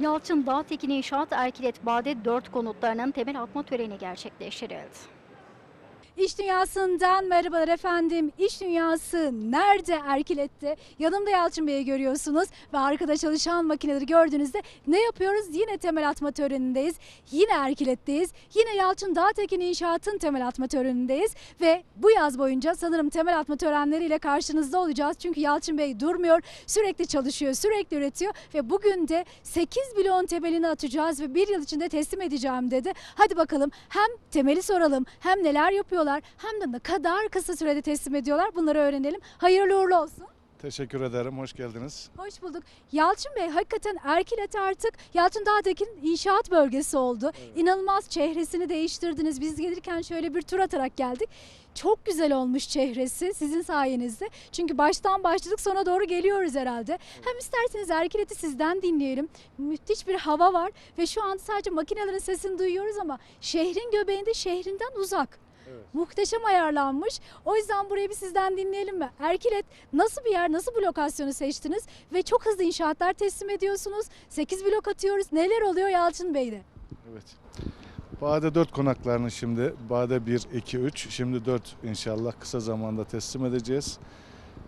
Yalçın Dağtekin İnşaat Erkilet Bade 4 konutlarının temel atma töreni gerçekleştirildi. İş Dünyası'ndan merhabalar efendim. İş Dünyası nerede Erkilet'te? Yanımda Yalçın Bey'i görüyorsunuz ve arkada çalışan makineleri gördüğünüzde ne yapıyoruz? Yine temel atma törenindeyiz. Yine Erkilet'teyiz. Yine Yalçın Dağtekin İnşaat'ın temel atma törenindeyiz ve bu yaz boyunca sanırım temel atma törenleriyle karşınızda olacağız. Çünkü Yalçın Bey durmuyor. Sürekli çalışıyor, sürekli üretiyor ve bugün de 8 bloğun temelini atacağız ve bir yıl içinde teslim edeceğim dedi. Hadi bakalım hem temeli soralım hem neler yapıyorlar hem de ne kadar kısa sürede teslim ediyorlar bunları öğrenelim. Hayırlı uğurlu olsun. Teşekkür ederim, hoş geldiniz. Hoş bulduk. Yalçın Bey hakikaten Erkilet artık Yalçın Dağtekin inşaat bölgesi oldu. İnanılmaz çehresini değiştirdiniz. Biz gelirken şöyle bir tur atarak geldik. Çok güzel olmuş çehresi sizin sayenizde. Çünkü baştan başladık sona doğru geliyoruz herhalde. Hem isterseniz Erkilet'i sizden dinleyelim. Müthiş bir hava var ve şu an sadece makinelerin sesini duyuyoruz ama şehrin göbeğinde şehrinden uzak. Evet. Muhteşem ayarlanmış. O yüzden burayı bir sizden dinleyelim mi? Erkilet nasıl bir yer, nasıl bir lokasyonu seçtiniz ve çok hızlı inşaatlar teslim ediyorsunuz. 8 blok atıyoruz. Neler oluyor Yalçın Bey'de? Evet. Bade 4 konaklarını şimdi, Bade 1, 2, 3, şimdi 4 inşallah kısa zamanda teslim edeceğiz.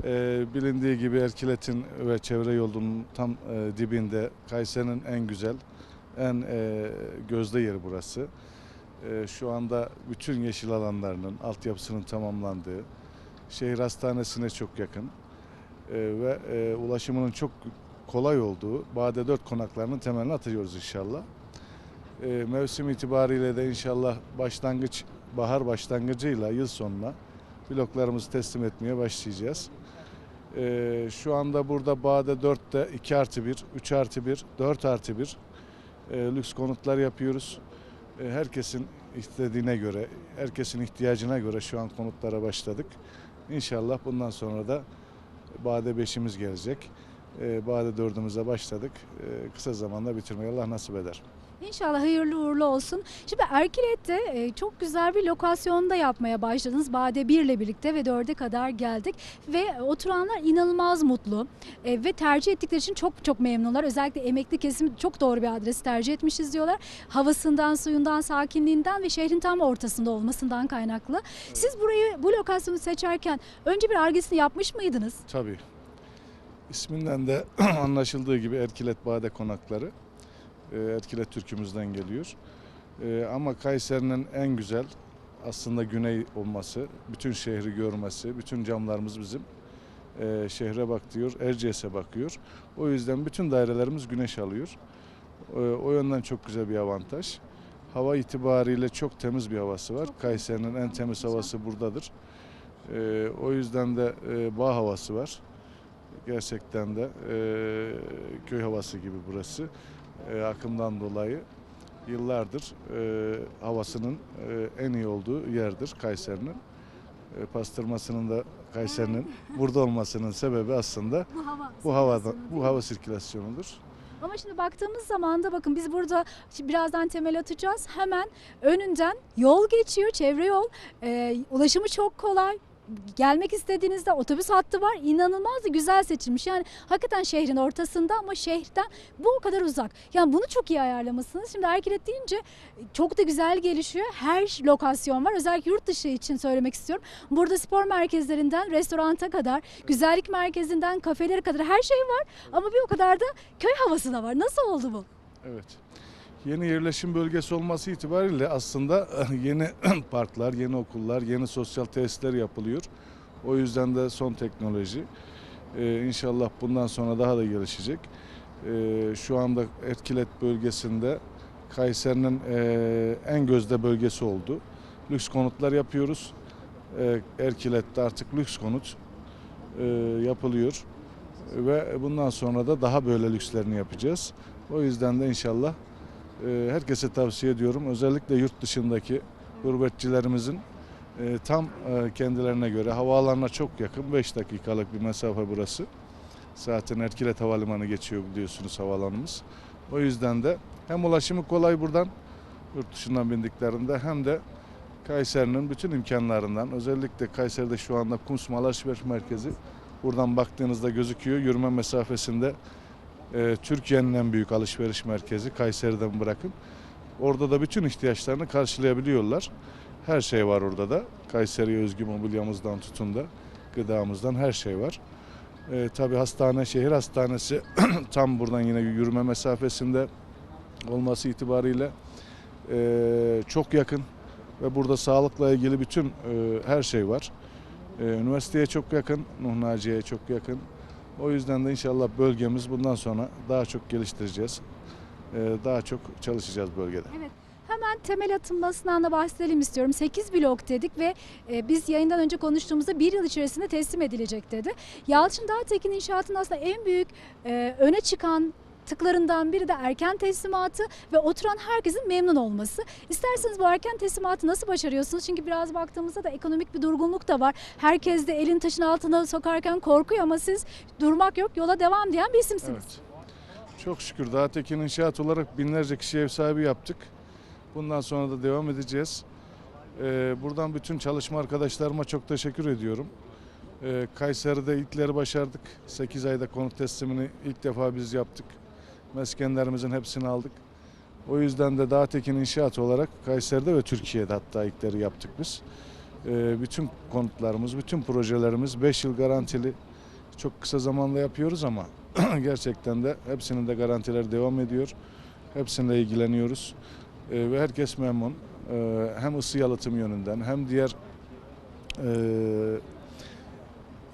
Ee, bilindiği gibi Erkilet'in ve çevre yolunun tam e, dibinde Kayseri'nin en güzel, en e, gözde yeri burası. E, şu anda bütün yeşil alanlarının altyapısının tamamlandığı, şehir hastanesine çok yakın e, ve e, ulaşımının çok kolay olduğu Bade 4 konaklarının temelini atıyoruz inşallah. E, mevsim itibariyle de inşallah başlangıç bahar başlangıcıyla yıl sonuna bloklarımızı teslim etmeye başlayacağız. E, şu anda burada Bade 4'te 2 artı 1, 3 artı 1, 4 artı 1 e, lüks konutlar yapıyoruz. E, herkesin istediğine göre, herkesin ihtiyacına göre şu an konutlara başladık. İnşallah bundan sonra da Bade 5'imiz gelecek. E, Bade 4'ümüze başladık. E, kısa zamanda bitirmeyi Allah nasip eder. İnşallah hayırlı uğurlu olsun. Şimdi Erkilet'te e, çok güzel bir lokasyonda yapmaya başladınız. Bade 1 ile birlikte ve 4'e kadar geldik. Ve oturanlar inanılmaz mutlu. E, ve tercih ettikleri için çok çok memnunlar. Özellikle emekli kesim çok doğru bir adresi tercih etmişiz diyorlar. Havasından, suyundan, sakinliğinden ve şehrin tam ortasında olmasından kaynaklı. Siz burayı, bu lokasyonu seçerken önce bir argesini yapmış mıydınız? Tabii. İsminden de anlaşıldığı gibi Erkilet Bade Konakları. E, Erkilet Türkümüzden geliyor. E, ama Kayseri'nin en güzel aslında güney olması, bütün şehri görmesi, bütün camlarımız bizim e, şehre bak diyor, Erciyes'e bakıyor. O yüzden bütün dairelerimiz güneş alıyor. E, o yönden çok güzel bir avantaj. Hava itibariyle çok temiz bir havası var. Kayseri'nin en temiz havası buradadır. E, o yüzden de e, bağ havası var. Gerçekten de e, köy havası gibi burası. E, akımdan dolayı yıllardır e, havasının e, en iyi olduğu yerdir Kayseri'nin. E, pastırmasının da Kayseri'nin burada olmasının sebebi aslında Bu hava. bu havada bu hava sirkülasyonudur. Ama şimdi baktığımız zaman da bakın biz burada birazdan temel atacağız. Hemen önünden yol geçiyor, çevre yol. Ee, ulaşımı çok kolay. Gelmek istediğinizde otobüs hattı var. İnanılmaz da güzel seçilmiş. Yani hakikaten şehrin ortasında ama şehirden bu o kadar uzak. Yani bunu çok iyi ayarlamışsınız. Şimdi Erkilet deyince çok da güzel gelişiyor. Her lokasyon var. Özellikle yurt dışı için söylemek istiyorum. Burada spor merkezlerinden restoranta kadar, güzellik merkezinden kafelere kadar her şey var. Ama bir o kadar da köy havası da var. Nasıl oldu bu? Evet. Yeni yerleşim bölgesi olması itibariyle aslında yeni parklar, yeni okullar, yeni sosyal tesisler yapılıyor. O yüzden de son teknoloji. Ee, inşallah bundan sonra daha da gelişecek. Ee, şu anda Etkilet bölgesinde Kayseri'nin e, en gözde bölgesi oldu. Lüks konutlar yapıyoruz. Ee, Erkilet'te artık lüks konut e, yapılıyor. Ve bundan sonra da daha böyle lükslerini yapacağız. O yüzden de inşallah herkese tavsiye ediyorum. Özellikle yurt dışındaki gurbetçilerimizin e, tam e, kendilerine göre havaalanına çok yakın 5 dakikalık bir mesafe burası. Zaten Erkilet Havalimanı geçiyor biliyorsunuz havaalanımız. O yüzden de hem ulaşımı kolay buradan yurt dışından bindiklerinde hem de Kayseri'nin bütün imkanlarından özellikle Kayseri'de şu anda Kumsmal Alışveriş Merkezi buradan baktığınızda gözüküyor. Yürüme mesafesinde e, Türkiye'nin en büyük alışveriş merkezi Kayseri'den bırakın. Orada da bütün ihtiyaçlarını karşılayabiliyorlar. Her şey var orada da. Kayseri'ye özgü mobilyamızdan tutun da gıdamızdan her şey var. E, tabii hastane, şehir hastanesi tam buradan yine yürüme mesafesinde olması itibariyle e, çok yakın ve burada sağlıkla ilgili bütün e, her şey var. E, üniversiteye çok yakın, Nuh Naciye'ye çok yakın. O yüzden de inşallah bölgemiz bundan sonra daha çok geliştireceğiz. E, daha çok çalışacağız bölgede. Hemen temel atılmasından da bahsedelim istiyorum. 8 blok dedik ve e, biz yayından önce konuştuğumuzda bir yıl içerisinde teslim edilecek dedi. Yalçın Dağtekin İnşaat'ın aslında en büyük e, öne çıkan tıklarından biri de erken teslimatı ve oturan herkesin memnun olması. İsterseniz bu erken teslimatı nasıl başarıyorsunuz? Çünkü biraz baktığımızda da ekonomik bir durgunluk da var. Herkes de elin taşın altına sokarken korkuyor ama siz durmak yok yola devam diyen bir isimsiniz. Evet. Çok şükür Dağtekin İnşaat olarak binlerce kişi ev sahibi yaptık. Bundan sonra da devam edeceğiz. Ee, buradan bütün çalışma arkadaşlarıma çok teşekkür ediyorum. Ee, Kayseri'de ilkleri başardık. 8 ayda konut teslimini ilk defa biz yaptık. Meskenlerimizin hepsini aldık. O yüzden de Dağtekin İnşaat olarak Kayseri'de ve Türkiye'de hatta ilkleri yaptık biz. Ee, bütün konutlarımız, bütün projelerimiz 5 yıl garantili. Çok kısa zamanda yapıyoruz ama gerçekten de hepsinin de garantileri devam ediyor. Hepsinde ilgileniyoruz. Ee, ve herkes memnun. Ee, hem ısı yalıtım yönünden hem diğer e,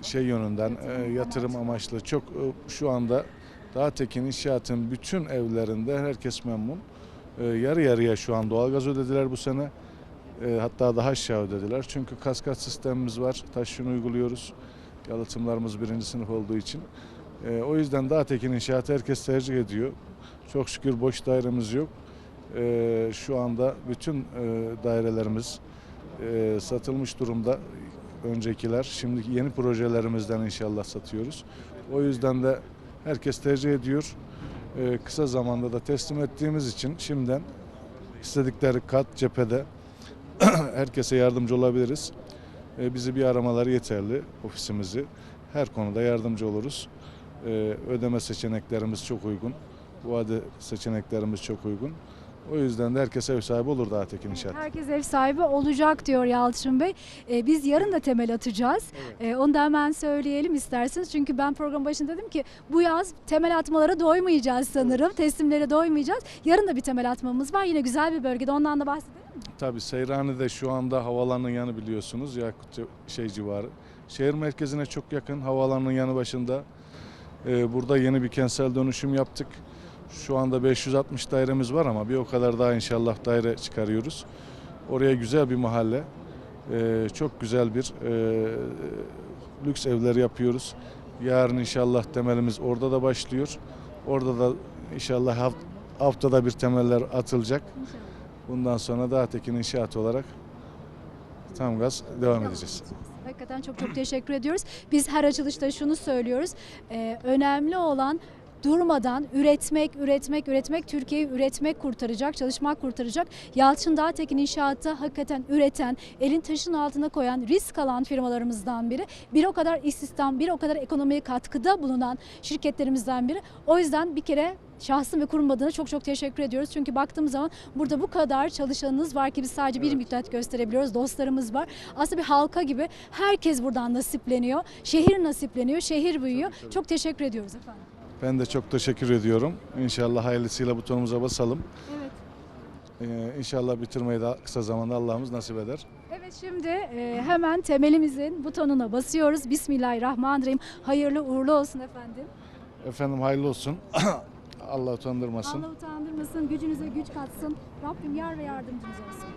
şey yönünden e, yatırım amaçlı çok e, şu anda Dağtekin İnşaat'ın bütün evlerinde herkes memnun. E, yarı yarıya şu an doğalgaz ödediler bu sene. E, hatta daha aşağı ödediler. Çünkü kaskat sistemimiz var. Taşını uyguluyoruz. Yalıtımlarımız birinci sınıf olduğu için. E, o yüzden Dağtekin İnşaat'ı herkes tercih ediyor. Çok şükür boş dairemiz yok. E, şu anda bütün e, dairelerimiz e, satılmış durumda. Öncekiler. Şimdi yeni projelerimizden inşallah satıyoruz. O yüzden de herkes tercih ediyor. E, kısa zamanda da teslim ettiğimiz için şimdiden istedikleri kat cephede herkese yardımcı olabiliriz. E, bizi bir aramaları yeterli ofisimizi. Her konuda yardımcı oluruz. E, ödeme seçeneklerimiz çok uygun. Vade seçeneklerimiz çok uygun. O yüzden de herkes ev sahibi olur daha Tekin İnşaat. Herkes ev sahibi olacak diyor Yalçın Bey. Ee, biz yarın da temel atacağız. Ee, onu da hemen söyleyelim isterseniz. Çünkü ben program başında dedim ki bu yaz temel atmalara doymayacağız sanırım. Teslimlere doymayacağız. Yarın da bir temel atmamız var. Yine güzel bir bölgede. Ondan da bahsedelim. Tabii Seyranlı'da şu anda havaalanının yanı biliyorsunuz Yakut şey civarı. Şehir merkezine çok yakın havaalanının yanı başında. Ee, burada yeni bir kentsel dönüşüm yaptık. Şu anda 560 dairemiz var ama bir o kadar daha inşallah daire çıkarıyoruz. Oraya güzel bir mahalle. Ee, çok güzel bir e, lüks evler yapıyoruz. Yarın inşallah temelimiz orada da başlıyor. Orada da inşallah haft- haftada bir temeller atılacak. Bundan sonra daha tekin inşaat olarak tam gaz devam edeceğiz. Hakikaten çok çok teşekkür ediyoruz. Biz her açılışta şunu söylüyoruz. Ee, önemli olan durmadan üretmek, üretmek, üretmek, Türkiye'yi üretmek kurtaracak, çalışmak kurtaracak. Yalçın Dağtekin İnşaat'ı hakikaten üreten, elin taşın altına koyan, risk alan firmalarımızdan biri. Bir o kadar istihdam, bir o kadar ekonomiye katkıda bulunan şirketlerimizden biri. O yüzden bir kere şahsım ve kurum adına çok çok teşekkür ediyoruz. Çünkü baktığımız zaman burada bu kadar çalışanınız var ki biz sadece bir müddet gösterebiliyoruz. Dostlarımız var. Aslında bir halka gibi herkes buradan nasipleniyor. Şehir nasipleniyor, şehir büyüyor. Çok teşekkür ediyoruz efendim. Ben de çok teşekkür ediyorum. İnşallah hayırlısıyla butonumuza basalım. Evet. Ee, inşallah bitirmeyi de kısa zamanda Allah'ımız nasip eder. Evet şimdi e, hemen temelimizin butonuna basıyoruz. Bismillahirrahmanirrahim. Hayırlı uğurlu olsun efendim. Efendim hayırlı olsun. Allah utandırmasın. Allah utandırmasın, gücünüze güç katsın. Rabbim yar ve yardımcınız olsun.